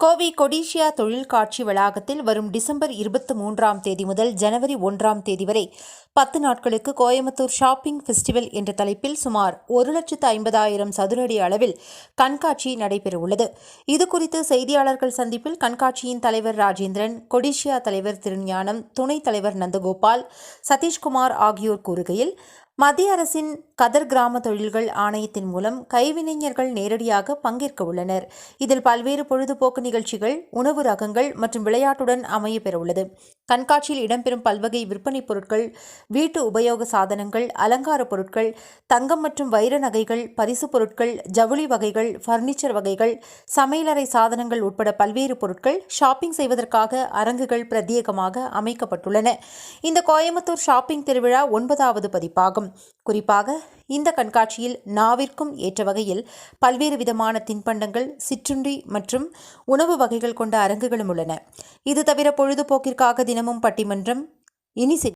கோவை கொடிஷியா தொழில் காட்சி வளாகத்தில் வரும் டிசம்பர் இருபத்தி மூன்றாம் தேதி முதல் ஜனவரி ஒன்றாம் தேதி வரை பத்து நாட்களுக்கு கோயம்புத்தூர் ஷாப்பிங் ஃபெஸ்டிவல் என்ற தலைப்பில் சுமார் ஒரு லட்சத்து ஐம்பதாயிரம் சதுரடி அளவில் கண்காட்சி நடைபெறவுள்ளது. இதுகுறித்து செய்தியாளர்கள் சந்திப்பில் கண்காட்சியின் தலைவர் ராஜேந்திரன் கொடிஷியா தலைவர் திருஞானம் துணைத் தலைவர் நந்தகோபால் சதீஷ்குமார் ஆகியோர் கூறுகையில் மத்திய அரசின் கதர் கிராம தொழில்கள் ஆணையத்தின் மூலம் கைவினைஞர்கள் நேரடியாக பங்கேற்க உள்ளனர். இதில் பல்வேறு பொழுதுபோக்கு நிகழ்ச்சிகள் உணவு ரகங்கள் மற்றும் விளையாட்டுடன் அமைய பெறவுள்ளது. கண்காட்சியில் இடம்பெறும் பல்வகை விற்பனைப் பொருட்கள் வீட்டு உபயோக சாதனங்கள் அலங்கார பொருட்கள் தங்கம் மற்றும் வைர நகைகள் பரிசு பொருட்கள் ஜவுளி வகைகள் ஃபர்னிச்சர் வகைகள் சமையலறை சாதனங்கள் உட்பட பல்வேறு பொருட்கள் ஷாப்பிங் செய்வதற்காக அரங்குகள் பிரத்யேகமாக அமைக்கப்பட்டுள்ளன. இந்த கோயம்புத்தூர் ஷாப்பிங் திருவிழா ஒன்பதாவது பதிப்பாகும். குறிப்பாக இந்த கண்காட்சியில் நாவிற்கும் ஏற்ற வகையில் பல்வேறு விதமான தின்பண்டங்கள் சிற்றுண்டி மற்றும் உணவு வகைகள் கொண்ட அரங்குகளும் உள்ளன. இது தவிர பொழுதுபோக்கிற்காக தினமும் பட்டிமன்றம் இனி